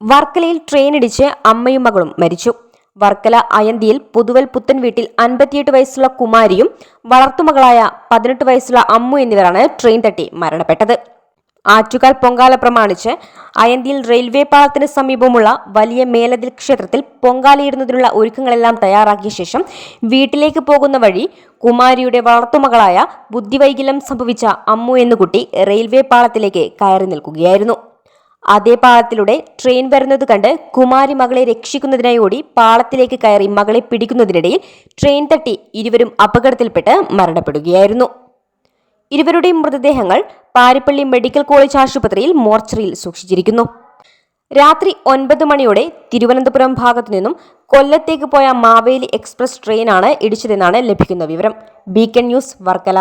വർക്കലയിൽ ട്രെയിനിടിച്ച് അമ്മയും മകളും മരിച്ചു. വർക്കല അയന്തിയിൽ പുതുവൽ പുത്തൻ വീട്ടിൽ അൻപത്തിയെട്ട് വയസ്സുള്ള കുമാരിയും വളർത്തുമകളായ പതിനെട്ട് വയസ്സുള്ള അമ്മു എന്നിവരാണ് ട്രെയിൻ തട്ടി മരണപ്പെട്ടത്. ആറ്റുകാൽ പൊങ്കാല പ്രമാണിച്ച് അയന്തിയിൽ റെയിൽവേ പാളത്തിന് സമീപമുള്ള വലിയ മേലതിൽ ക്ഷേത്രത്തിൽ പൊങ്കാലയിടുന്നതിനുള്ള ഒരുക്കങ്ങളെല്ലാം തയ്യാറാക്കിയ ശേഷം വീട്ടിലേക്ക് പോകുന്ന വഴി കുമാരിയുടെ വളർത്തുമകളായ ബുദ്ധിവൈകല്യം സംഭവിച്ച അമ്മു എന്ന കുട്ടി റെയിൽവേ പാളത്തിലേക്ക് കയറി നിൽക്കുകയായിരുന്നു. അതേ പാളത്തിലൂടെ ട്രെയിൻ വരുന്നത് കണ്ട് കുമാരി മകളെ രക്ഷിക്കുന്നതിനായി ഓടി പാളത്തിലേക്ക് കയറി മകളെ പിടിക്കുന്നതിനിടയിൽ ട്രെയിൻ തട്ടി ഇരുവരും അപകടത്തിൽപ്പെട്ട് മരണപ്പെടുകയായിരുന്നു. ഇരുവരുടെയും മൃതദേഹങ്ങൾ പാരിപ്പള്ളി മെഡിക്കൽ കോളേജ് ആശുപത്രിയിൽ മോർച്ചറിയിൽ സൂക്ഷിച്ചിരിക്കുന്നു. രാത്രി ഒൻപത് മണിയോടെ തിരുവനന്തപുരം ഭാഗത്തു നിന്നും കൊല്ലത്തേക്ക് പോയ മാവേലി എക്സ്പ്രസ് ട്രെയിനാണ് ഇടിച്ചതെന്നാണ് ലഭിക്കുന്ന വിവരം. Beacon news Varkala.